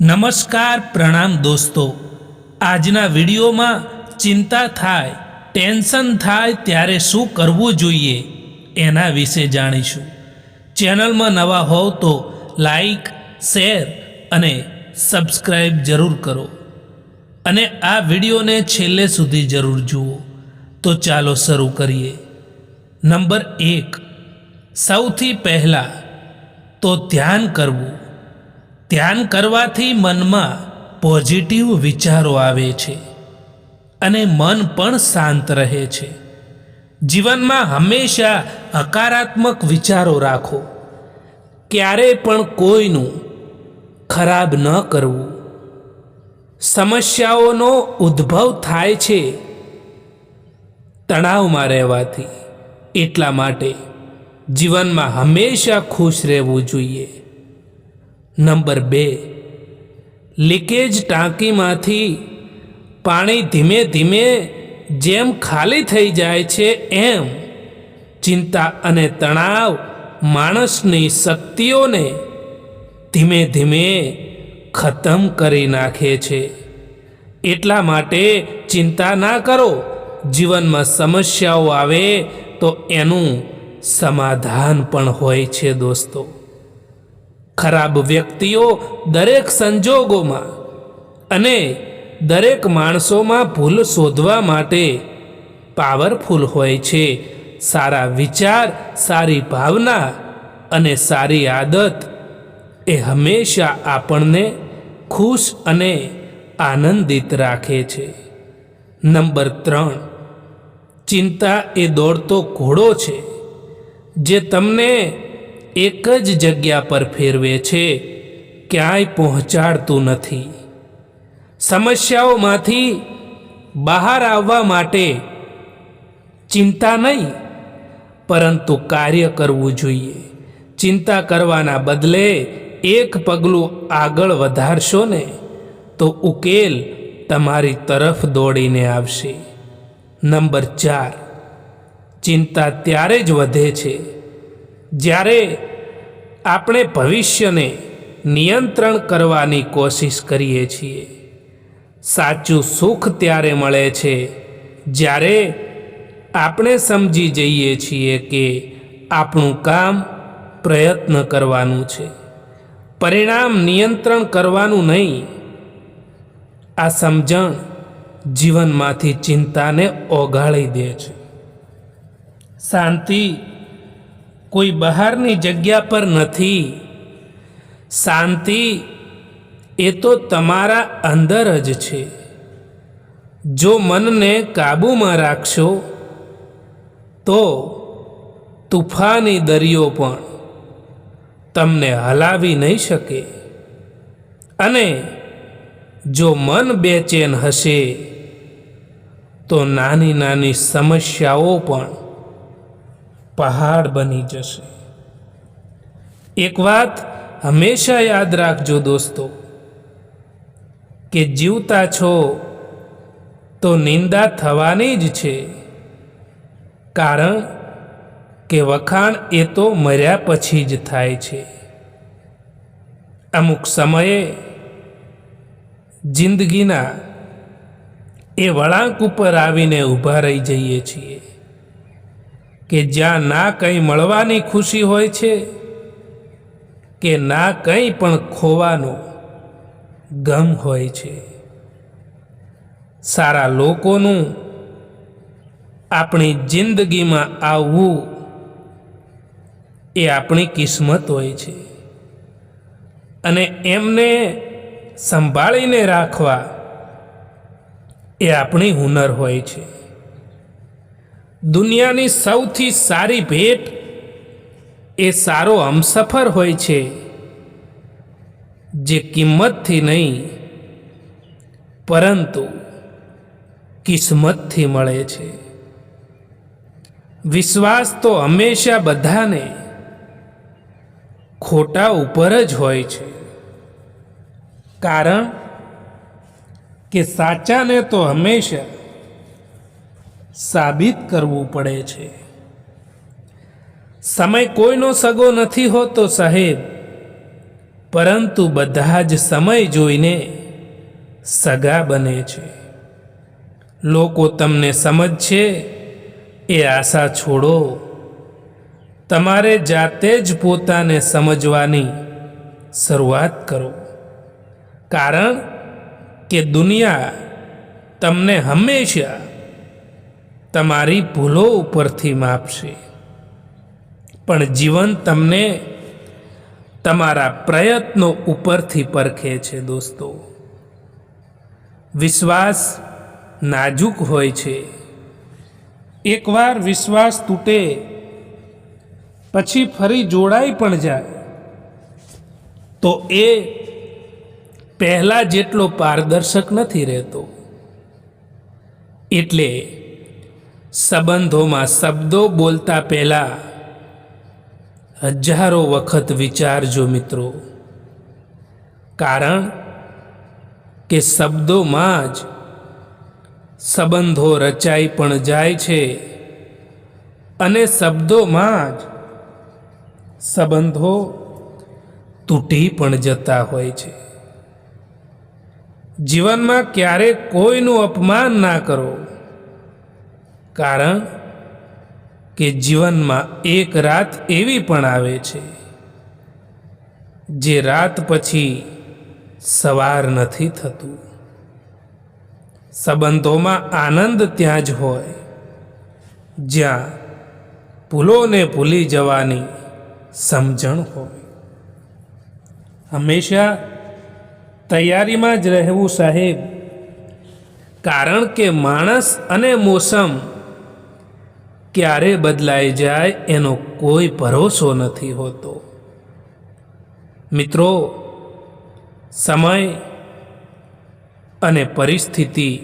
નમસ્કાર પ્રણામ દોસ્તો. આજના વિડીયોમાં ચિંતા થાય, ટેન્શન થાય ત્યારે શું કરવું જોઈએ એના વિશે જાણીશું. ચેનલમાં નવા હોવ તો લાઈક, શેર અને સબસ્ક્રાઈબ જરૂર કરો. અને આ વિડીયોને છેલ્લે સુધી જરૂર જુઓ. તો ચાલો શરૂ કરીએ. નંબર એક. સૌથી પહેલાં તો ધ્યાન કરવું. ધ્યાન કરવાથી મનમાં પોઝિટિવ વિચારો આવે છે અને મન પણ શાંત રહે છે. જીવનમાં હંમેશા હકારાત્મક વિચારો રાખો. ક્યારેય પણ કોઈનું ખરાબ ન કરવું. સમસ્યાઓનો ઉદ્ભવ થાય છે તણાવમાં રહેવાથી. એટલા માટે જીવનમાં હંમેશા ખુશ રહેવું જોઈએ. નંબર બે. લીકેજ ટાંકીમાંથી પાણી ધીમે ધીમે જેમ ખાલી થઈ જાય છે એમ ચિંતા અને તણાવ માણસની શક્તિઓને ધીમે ધીમે ખતમ કરી નાખે છે. એટલા માટે ચિંતા ના કરો. જીવનમાં સમસ્યાઓ આવે તો એનું સમાધાન પણ હોય છે દોસ્તો. ખરાબ વ્યક્તિઓ દરેક સંજોગોમાં અને દરેક માણસોમાં ભૂલ શોધવા માટે પાવરફુલ હોય છે. સારા વિચાર, સારી ભાવના અને સારી આદત એ હંમેશા આપણને ખુશ અને આનંદિત રાખે છે. નંબર ત્રણ, ચિંતા એ દોડતો ઘોડો છે, જે તમને એક જ જગ્યા પર ફેરવે છે, ક્યાંય પહોંચાડતું નથી. સમસ્યાઓમાંથી બહાર આવવા માટે ચિંતા નહીં, પરંતુ કાર્ય કરવું જોઈએ. ચિંતા કરવાના બદલે એક પગલું આગળ વધારશો ને, તો ઉકેલ તમારી તરફ દોડીને આવશે. નંબર ચાર. ચિંતા ત્યારે જ વધે છે, જ્યારે આપણે ભવિષ્યને નિયંત્રણ કરવાની કોશિશ કરીએ છીએ. સાચું સુખ ત્યારે મળે છે જ્યારે આપણે સમજી જઈએ છીએ કે આપણું કામ પ્રયત્ન કરવાનું છે. પરિણામ નિયંત્રણ કરવાનું નહીં. આ સમજણ જીવનમાંથી ચિંતાને ઓગાળી દે છે. શાંતિ કોઈ બહારની જગ્યા પર નથી. શાંતિ એ તો તમારા અંદર જ છે. જો મનને કાબૂમાં રાખશો, તો તુફાની દરિયો પણ તમને હલાવી નહીં શકે. અને જો મન બેચેન હશે, તો નાની નાની સમસ્યાઓ પણ પહાડ બની જશે. એક વાત હંમેશા યાદ રાખજો દોસ્તો, કે જીવતા છો તો નિંદા થવાની જ છે. કારણ કે વખાણ એ તો મર્યા પછી જ થાય છે. અમુક સમયે જિંદગીના એ વળાંક ઉપર આવીને ઊભા રહી જઈએ છીએ. કે જ્યાં ના કંઈ મળવાની ખુશી હોય છે, કે ના કંઈ પણ ખોવાનો ગમ હોય છે. સારા લોકોનું આપણી જિંદગીમાં આવવું એ આપણી કિસ્મત હોય છે. અને એમને સંભાળીને રાખવા એ આપણી હુનર હોય છે. દુનિયાની સૌથી સારી ભેટ એ સારો હમસફર હોય છે, જે કિંમતથી નહીં, પરંતુ કિસ્મતથી મળે છે. વિશ્વાસ તો હંમેશા બધાને ખોટા ઉપર જ હોય છે. કારણ કે સાચાને તો હંમેશા સાબિત કરવું પડે છે. સમય કોઈનો સગો નથી હોતો સાહેબ. પરંતુ બધા જ સમય જોઈને સગા બને છે. લોકો તમને સમજશે, એ આશા છોડો. તમારે જાતે જ પોતાને સમજવાની શરૂઆત કરો. કારણ કે દુનિયા તમને હંમેશા તમારી ભૂલો ઉપરથી માપશે. પણ જીવન તમને તમારા પ્રયત્નો ઉપરથી પરખે છે દોસ્તો. વિશ્વાસ નાજુક હોય છે. એકવાર વિશ્વાસ તૂટે, પછી ફરી જોડાઈ પણ જાય. તો એ પહેલાં જેટલો પારદર્શક નથી રહેતો. એટલે સંબંધોમાં શબ્દો બોલતા પહેલા હજારો વખત વિચારજો મિત્રો. કારણ કે શબ્દોમાં જ સંબંધો રચાઈ પણ જાય છે અને શબ્દોમાં જ સંબંધો તૂટી પણ જતા હોય છે. જીવનમાં ક્યારેક કોઈનું અપમાન ના કરો. કારણ કે જીવનમાં એક રાત એવી પણ આવે છે, જે રાત પછી સવાર નથી થતું. સંબંધોમાં આનંદ ત્યાં જ હોય, જ્યાં ભૂલોને ભૂલી જવાની સમજણ હોય. હંમેશા તૈયારીમાં જ રહેવું સાહેબ. કારણ કે માણસ અને મોસમ ક્યારે બદલાઈ જાય એનો કોઈ ભરોસો નથી હોતો. મિત્રો, સમય અને પરિસ્થિતિ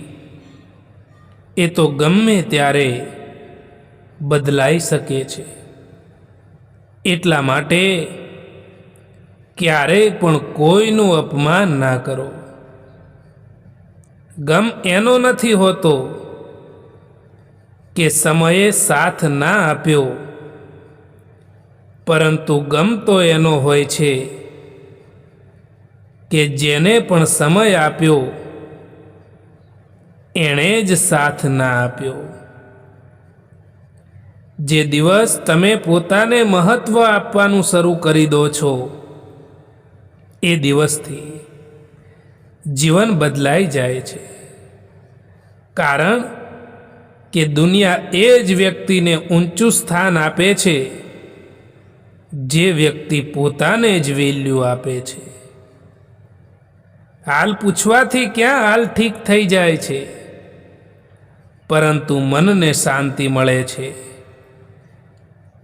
એ તો ગમે ત્યારે બદલાઈ શકે છે. એટલા માટે ક્યારેય પણ કોઈનું અપમાન ના કરો. ગમ એનો નથી હોતો કે સમયે સાથ ના આપ્યો. પરંતુ ગમ તો એનો હોય છે કે જેને પણ સમય આપ્યો, એણે જ સાથ ના આપ્યો. જે દિવસ તમે પોતાને મહત્વ આપવાનું શરૂ કરી દો છો, એ દિવસથી જીવન બદલાઈ જાય છે. કારણ કે દુનિયા એ જ વ્યક્તિને ઊંચું સ્થાન આપે છે, જે વ્યક્તિ પોતાને જ વેલ્યુ આપે છે. હાલ પૂછવાથી ક્યાં હાલ ઠીક થઈ જાય છે? પરંતુ મનને શાંતિ મળે છે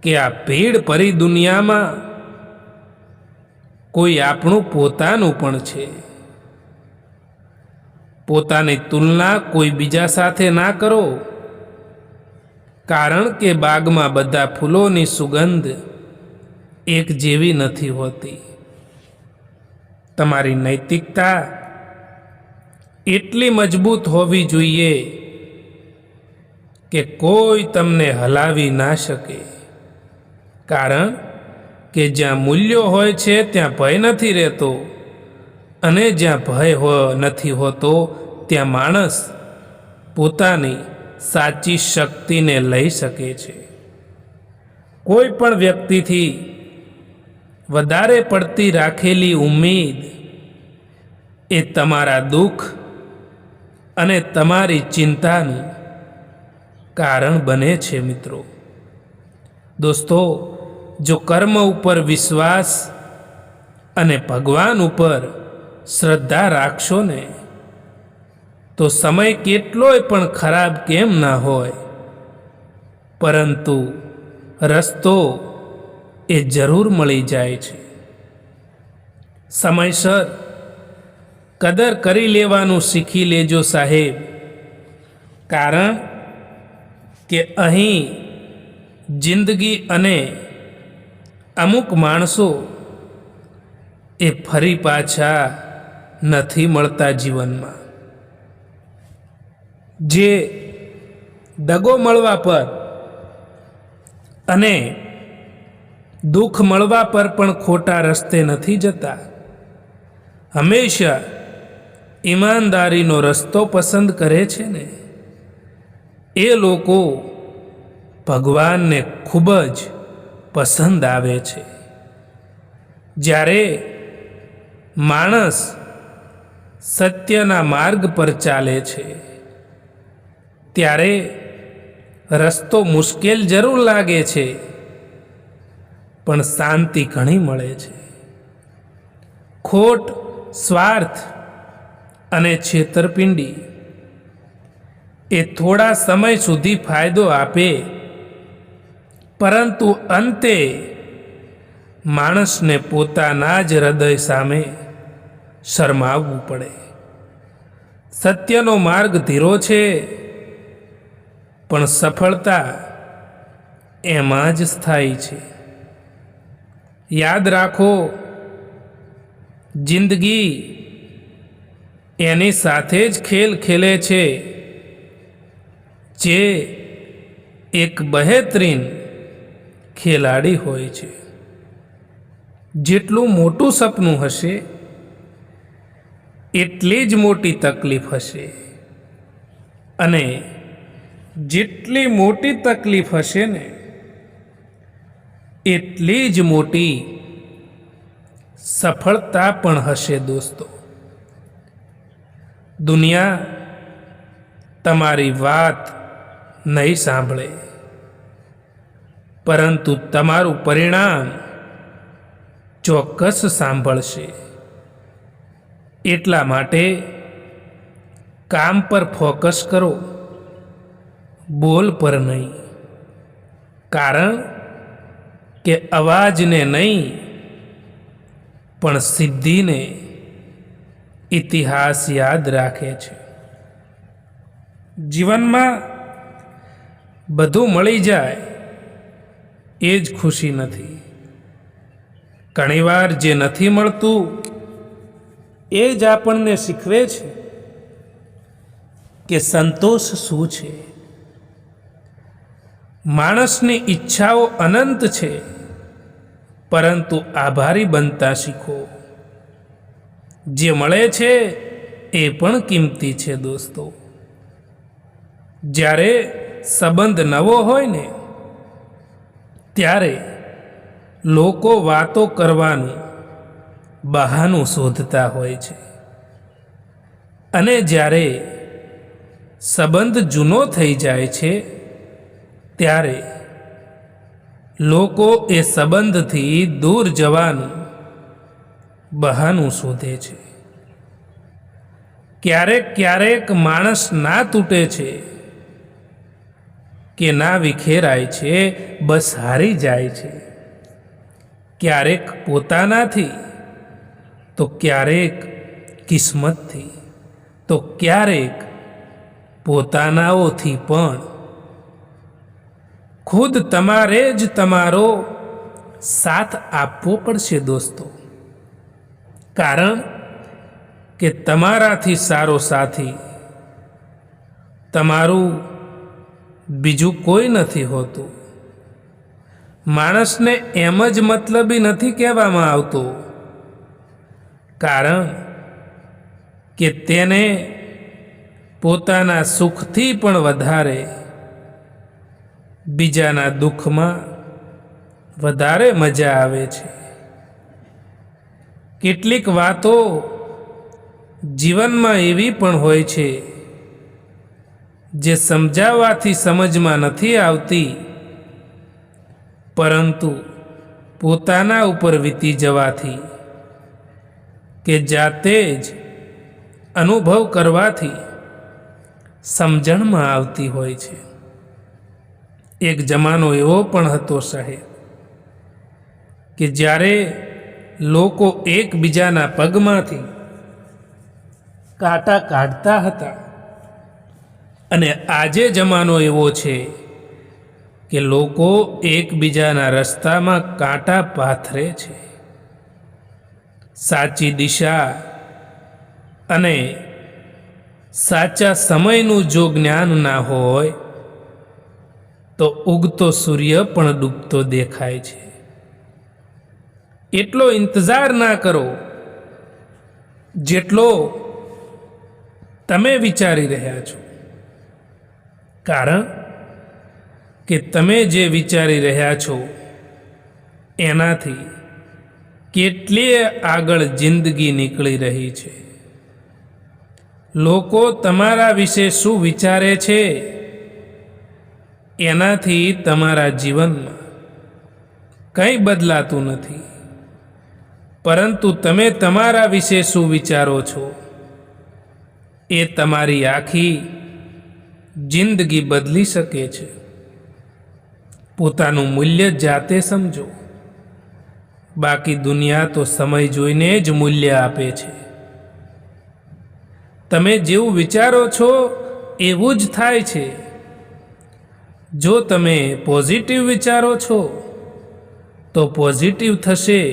કે આ ભીડ પરી દુનિયામાં કોઈ આપણું પોતાનું પણ છે. પોતાની તુલના કોઈ બીજા સાથે ના કરો. કારણ કે બાગમાં બધા ફૂલોની સુગંધ એક જેવી નથી હોતી. તમારી નૈતિકતા એટલી મજબૂત હોવી જોઈએ કે કોઈ તમને હલાવી ના શકે. કારણ કે જ્યાં મૂલ્યો હોય છે, ત્યાં ભય નથી રહેતો અને જ્યાં ભય હો, નથી હોતો, ત્યાં માણસ પોતાની સાચી શક્તિને લઈ શકે છે. કોઈ પણ વ્યક્તિથી વધારે પડતી રાખેલી ઉમ્મીદ એ તમારા દુઃખ અને તમારી ચિંતાનું કારણ બને છે મિત્રો. દોસ્તો, જો કર્મ ઉપર વિશ્વાસ અને ભગવાન ઉપર શ્રદ્ધા રાખશો ને તો સમય કેટલોય પણ ખરાબ કેમ ના હોય? પરંતુ રસ્તો એ જરૂર મળી જાય છે. સમયસર કદર કરી લેવાનું શીખી લેજો સાહેબ. કારણ કે અહીં જિંદગી અને અમુક માણસો એ ફરી પાછા નથી મળતા જીવનમાં. જે દગો મળવા પર અને દુઃખ મળવા પર પણ ખોટા રસ્તે નથી જતા. હંમેશા ઈમાનદારીનો રસ્તો પસંદ કરે છે ને. એ લોકો ભગવાનને ખૂબ જ પસંદ આવે છે. જ્યારે માણસ સત્યના માર્ગ પર ચાલે છે. ત્યારે રસ્તો મુશ્કેલ જરૂર લાગે છે, પણ શાંતિ ઘણી મળે છે. ખોટ, સ્વાર્થ અને છેતરપિંડી એ થોડા સમય સુધી ફાયદો આપે, પરંતુ અંતે માણસને પોતાના જ હૃદય સામે શરમાવવું પડે. સત્યનો માર્ગ ધીરો છે પણ સફળતા એમાં જ સ્થાયી છે. યાદ રાખો, જિંદગી એની સાથે જ ખેલ ખેલે છે. જે એક બહેતરીન ખેલાડી હોય છે. જેટલું મોટું સપનું હશે, એટલી જ મોટી તકલીફ હશે. અને જેટલી મોટી તકલીફ હશે ને, એટલી જ મોટી સફળતા પણ હશે દોસ્તો. દુનિયા તમારી વાત નહીં સાંભળે, પરંતુ તમારું પરિણામ ચોક્કસ સાંભળશે. એટલા માટે કામ પર ફોકસ કરો. બોલ પર નહીં. કારણ કે અવાજને નહીં, પણ સિદ્ધિને ઇતિહાસ યાદ રાખે છે. જીવનમાં બધું મળી જાય એ જ ખુશી નથી. ઘણીવાર જે નથી મળતું એ જ આપણને શીખવે છે કે સંતોષ શું છે. માણસની ઈચ્છાઓ અનંત છે, પરંતુ આભારી બનતા શીખો. જે મળે છે એ પણ કિંમતી છે દોસ્તો. જ્યારે સંબંધ નવો હોય ને, ત્યારે લોકો વાતો કરવાનું બહાનું શોધતા હોય છે. અને જ્યારે સંબંધ જૂનો થઈ જાય છે ત્યારે લોકો એ સંબંધથી દૂર જવાનું બહાનું શોધે છે. ક્યારેક ક્યારેક માણસ ના તૂટે છે કે ના વિખેરાય છે, બસ હારી જાય છે. ક્યારેક પોતાનાથી, તો ક્યારેક કિસ્મતથી, તો ક્યારેક પોતાનાઓથી પણ ખુદ તમારે જ તમારો સાથ આપવો પડશે દોસ્તો. કારણ કે તમારાથી સારો સાથી તમારું બીજું કોઈ નથી હોતું. માણસને એમ જ મતલબી નથી કહેવામાં આવતો. કારણ કે તેને પોતાના સુખથી પણ વધારે બીજાના દુઃખમાં વધારે મજા આવે છે. કેટલીક વાતો જીવનમાં એવી પણ હોય છે જે સમજાવવાથી સમજમાં નથી આવતી, પરંતુ પોતાના ઉપર વીતી જવાથી કે જાતે જ અનુભવ કરવાથી સમજણમાં આવતી હોય છે. એક જમાનો એવો પણ હતો સાહેબ, કે જ્યારે લોકો એકબીજાના પગમાંથી કાંટા કાઢતા હતા, અને આજે જમાનો એવો છે કે લોકો એકબીજાના રસ્તામાં કાંટા પાથરે છે. સાચી દિશા અને સાચા સમયનું જો જ્ઞાન ના હોય તો ઉગતો સૂર્ય પણ ડૂબતો દેખાય છે. એટલો ઇંતજાર ના કરો જેટલો તમે વિચારી રહ્યા છો. કારણ કે તમે જે વિચારી રહ્યા છો એનાથી કેટલીય આગળ જિંદગી નીકળી રહી છે. લોકો તમારા વિશે શું વિચારે છે? એનાથી તમારા જીવનમાં કંઈ બદલાતું નથી. પરંતુ તમે તમારા વિશે શું વિચારો છો? એ તમારી આખી જિંદગી બદલી શકે છે. પોતાનું મૂલ્ય જાતે સમજો. બાકી દુનિયા તો સમય જોઈને જ મૂલ્ય આપે છે. તમે જેવું વિચારો છો, એવું જ થાય છે. જો તમે પોઝિટિવ વિચારો છો, તો પોઝિટિવ થશે.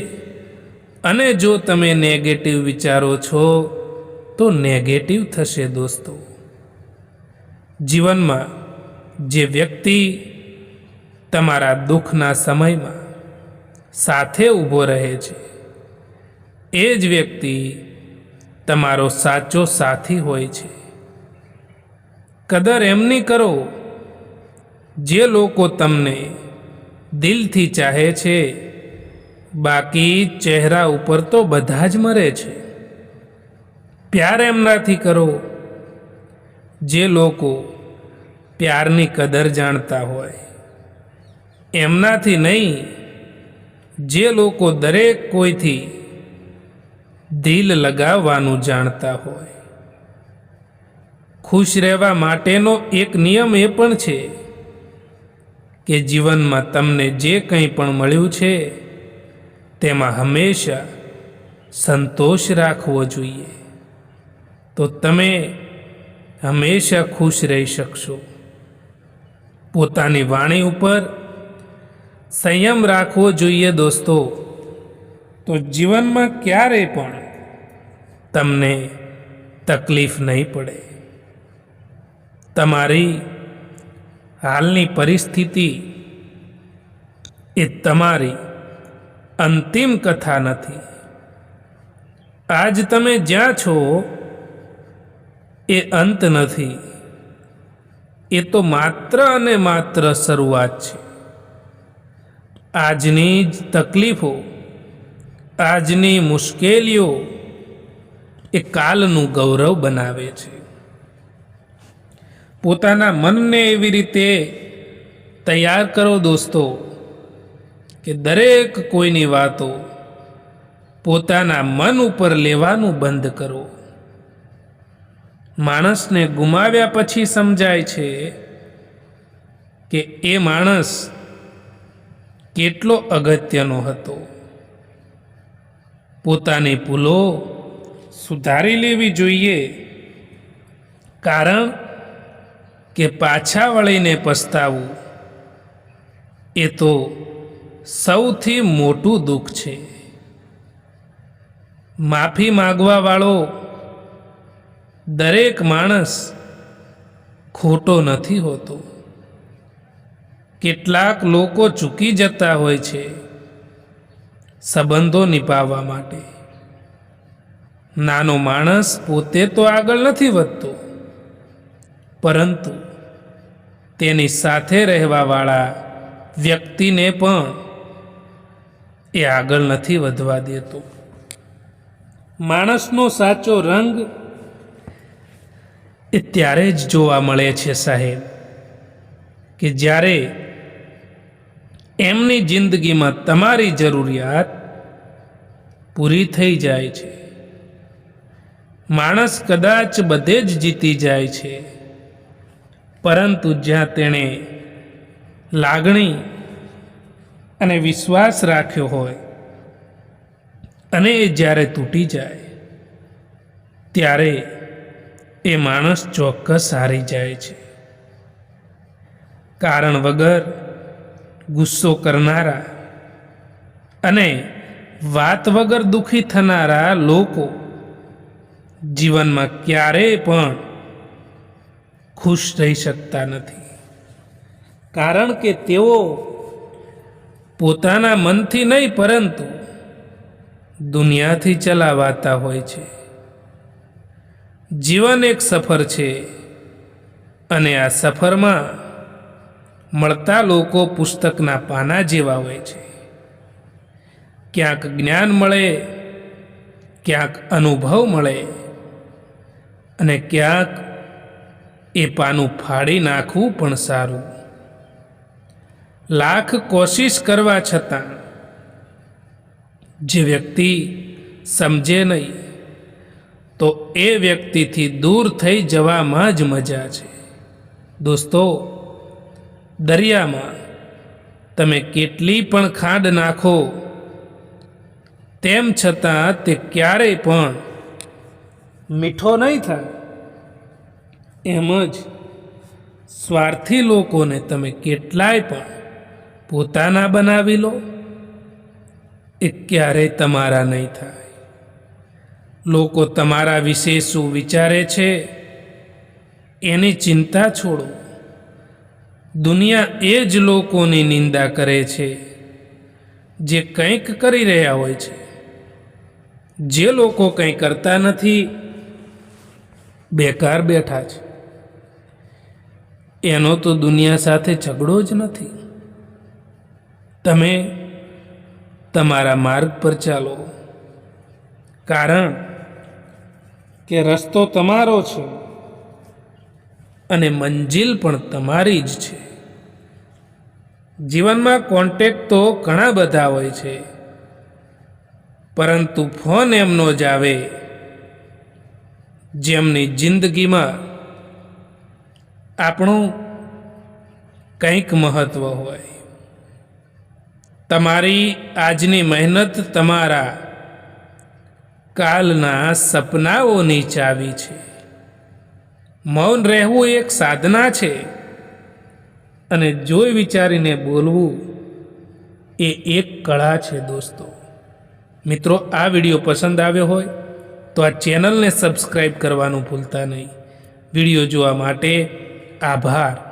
અને જો તમે નેગેટિવ વિચારો છો, તો નેગેટિવ થશે દોસ્તો. જીવનમાં જે વ્યક્તિ તમારા દુઃખના સમયમાં સાથે ઊભો રહે છે, એ જ વ્યક્તિ તમારો સાચો સાથી હોય છે. કદર એમની કરો જે લોકો તમને દિલથી ચાહે છે, બાકી ચહેરા ઉપર તો બધા જ મરે છે. પ્યાર એમનાથી કરો. જે લોકો પ્યારની કદર જાણતા હોય, એમનાથી નહીં, જે લોકો દરેક કોઈથી દિલ લગાવવાનું જાણતા હોય. ખુશ રહેવા માટેનો એક નિયમ એ પણ છે કે જીવનમાં તમને જે કંઈ પણ મળ્યું છે, તેમાં હંમેશા સંતોષ રાખવો જોઈએ. તો તમે હંમેશા ખુશ રહી શકશો. પોતાની વાણી ઉપર સંયમ રાખવો જોઈએ દોસ્તો. તો જીવનમાં ક્યારેય પણ તમને તકલીફ નહીં પડે. તમારી હાલની પરિસ્થિતિ એ તમારી અંતિમ કથા નથી. આજ તમે જ્યાં છો, એ અંત નથી. એ તો માત્ર અને માત્ર શરૂઆત છે. આજની જ તકલીફો, આજની મુશ્કેલીઓ એ કાલનું ગૌરવ બનાવે છે. પોતાના મનને એવી રીતે તૈયાર કરો દોસ્તો, કે દરેક કોઈની વાતો પોતાના મન ઉપર લેવાનું બંધ કરો. માણસને ગુમાવ્યા પછી સમજાય છે કે એ માણસ કેટલો અગત્યનો હતો. પોતાની ભૂલો સુધારી લેવી જોઈએ, કારણ કે પાછા વળીને પસ્તાવું, એ તો સૌથી મોટું દુઃખ છે. માફી માગવાવાળો દરેક માણસ ખોટો નથી હોતો. કેટલાક લોકો ચૂકી જતા હોય છે સંબંધો નિભાવવા માટે. નાનો માણસ પોતે તો આગળ નથી વધતો, પરંતુ તેની સાથે રહેવાવાળા વ્યક્તિને પણ એ આગળ નથી વધવા દેતો. માણસનો સાચો રંગ એ ત્યારે જ જોવા મળે છે સાહેબ, કે જ્યારે એમની જિંદગીમાં તમારી જરૂરિયાત પૂરી થઈ જાય છે. માણસ કદાચ બધે જ જીતી જાય છે. પરંતુ જ્યાં તેણે લાગણી અને વિશ્વાસ રાખ્યો હોય અને એ જ્યારે તૂટી જાય, ત્યારે એ માણસ ચોક્કસ હારી જાય છે. કારણ વગર ગુસ્સો કરનારા અને વાત વગર દુઃખી થનારા લોકો જીવનમાં ક્યારેય પણ ખુશ રહી શકતા નથી. કારણ કે તેઓ પોતાના મનથી નહીં, પરંતુ દુનિયાથી ચલાવાતા હોય છે. જીવન એક સફર છે અને આ સફરમાં મળતા લોકો પુસ્તકના પાના જેવા હોય છે. ક્યાંક જ્ઞાન મળે, ક્યાંક અનુભવ મળે અને ક્યાંક એ પાનું ફાડી નાખવું પણ સારું. લાખ કોશિશ કરવા છતાં જે વ્યક્તિ સમજે નહીં, તો એ વ્યક્તિથી દૂર થઈ જવામાં જ મજા છે. દોસ્તો, દરિયામાં તમે કેટલી પણ ખાંડ નાખો, તેમ છતાં તે ક્યારેય પણ મીઠો નહીં થાય. એમ જ સ્વાર્થી લોકોને તમે કેટલાય પણ પોતાના બનાવી લો, એ ક્યારેય તમારા નહીં થાય. લોકો તમારા વિશે શું વિચારે છે, એની ચિંતા છોડો. દુનિયા એ જ લોકોની નિંદા કરે છે, જે કંઈક કરી રહ્યા હોય છે. જે લોકો કંઈ કરતા નથી, બેકાર બેઠા છે. એનો તો દુનિયા સાથે ઝઘડો જ નથી. તમે તમારા માર્ગ પર ચાલો. કારણ કે રસ્તો તમારો છે અને મંજિલ પણ તમારી જ છે. જીવનમાં કોન્ટેક તો ઘણા બધા હોય છે, પરંતુ ફોન એમનો જ આવે. જેમની જિંદગીમાં આપણું કંઈક મહત્ત્વ હોય. તમારી આજની મહેનત તમારા કાલના સપનાઓની ચાવી છે. મૌન રહેવું એક સાધના છે. અને જોઈ વિચારીને બોલવું એ એક કળા છે દોસ્તો. મિત્રો, આ વીડિયો પસંદ આવ્યો હોય તો આ ચેનલને સબસ્ક્રાઈબ કરવાનું ભૂલતા નહીં. વીડિયો જોવા માટે આભાર.